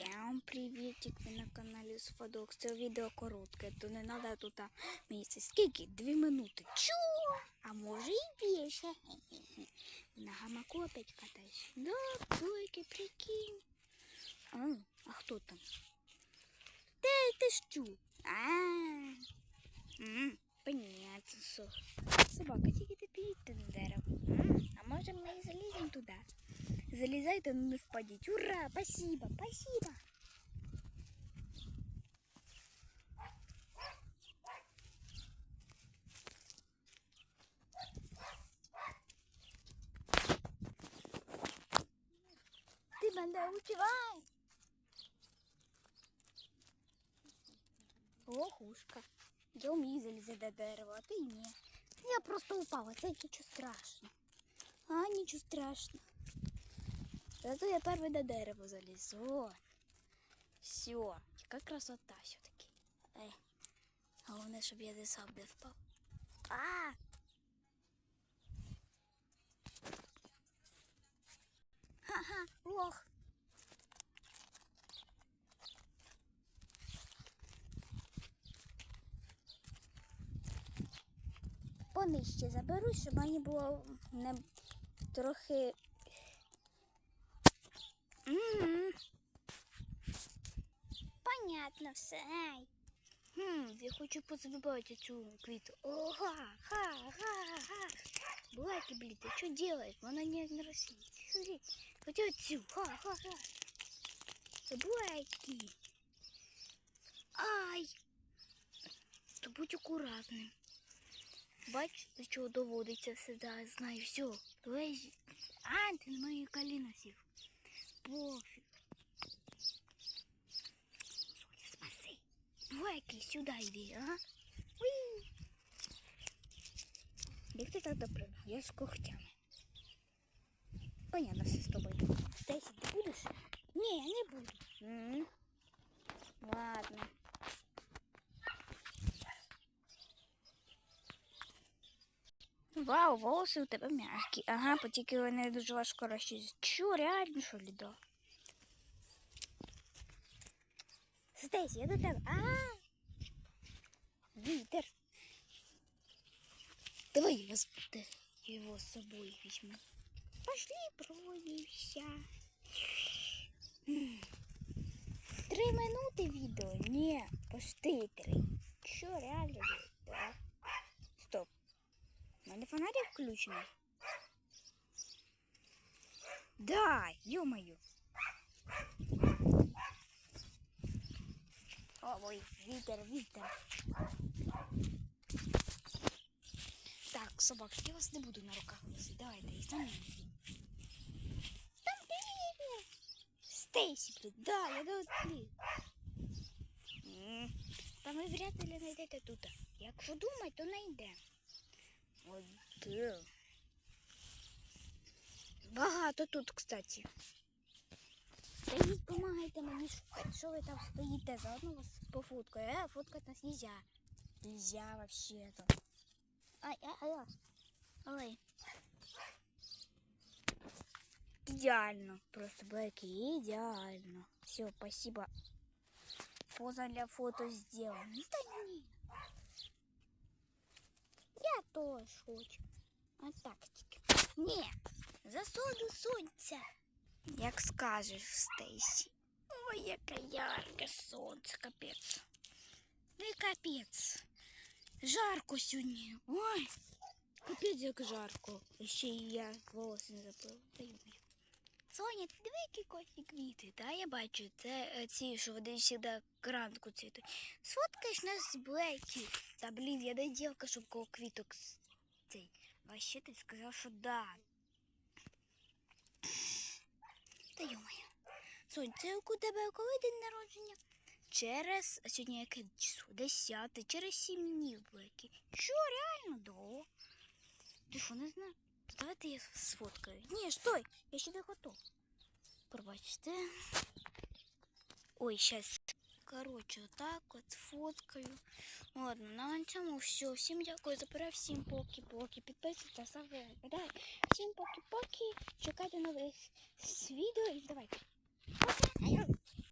Всем приветик, ви на каналі Сфадокс. Це відео коротке, то не треба тут місяць. Скільки? Дві минути. Чу! А може і більше. На гамаку опять катаюсь. Да, тільки прикинь. А, а хто там? Ти, ти що? А, понятно. Собака, тільки ти підійти на дерево. А може ми і заліземо туди? Залезайте, но не впадіть. Ура! Спасибо, спасибо. Ти мене убивай! Лохушка. Я вмію залізати до дерева, а ти ні. Я просто упала, це нічого страшного. А, нічого страшного. Зато я первый до дерева залез. Вот. Все. Яка красота все-таки. Ей. Головне, щоб я не сам не впав. А! Ха-ха, лох. Понижче заберусь, щоб мені було не трохи М. Понятно все. Ай. Хм, я хочу позабивати цю квіту. Ога, ха, ха, ха. Блаки, блин, ты что делаешь? Она не, растет. Смотри, хотя отсюда. Ха, ха, ха. Блаки. Ай. То будь акуратним. Бач, до чого доводиться все, да, знаю, все. Давай. А, ти на мої коліна сів. Пофиг. Соня, спаси. Блэки, сюда иди, а? Уи. Як ти так добре? Я з когтями. Понятно все з тобою. Стейсі, ти будеш? Ні, не буду. М. Ладно. Вау, волоси у тебе м'які. Ага, потільки вони дуже важко розчистити. Чо, реально, що ли, да? Стейсі, я до тебе. А! Вітер. Давай я вас его с собой возьму. Пошли, пройдемся. Три минути відео? Ні, почти три. Що, реально? Да. Стоп. У мене фонарик включений. Да, ё-моё. Ой, вітер, вітер. Так, собак, я вас не буду на руках носити. Давайте, і самі. Там блін. Стейсі. Да, я до блін. Та ви вряд ли знайдете тут. Якщо думать, то знайде. От де? Багато тут, кстати. Стоїть, помагайте мені шукати. Що ви там стоїте? Заодно вас пофоткаю. Е, фоткать нас нельзя. Нельзя вообще-то. Ай, ай, ай. Ой. Идеально. Просто блэки, идеально. Все, спасибо. Поза для фото сделана. Да не. Я тоже хочу. А так тільки. Ні, засуду сонця. Як скажеш, Стейсі. Ой, яке ярке сонце, капець. Ну і капець. Жарко сьогодні. Ой, капець як жарко. Ще й я волоси не запила. Соня, ти диви, які класні квіти, та я бачу, це е, ці, що вони завжди кранку цвітуть. Сфоткаєш нас з Блекі. Та блін, я не дівка, щоб коло квіток цей. Вообще ти сказав, що да. Та йомаю. Сонь, це у тебе коли день народження? Через а сьогодні яке число? Десяте, через сім днів Блекі. Що, реально? Да. Ти що, не знаєш? Давайте я сфоткаю. Ні, стой, я ще не готов. Пробачте. Ой, щас. Коротше, отак от фоткаю. Ладно, на цьому все. Всім дякую за перегляд, всім поки-поки. Підписуйтесь, ставте лайк. Всім поки-поки. Чекайте нових відео і давайте.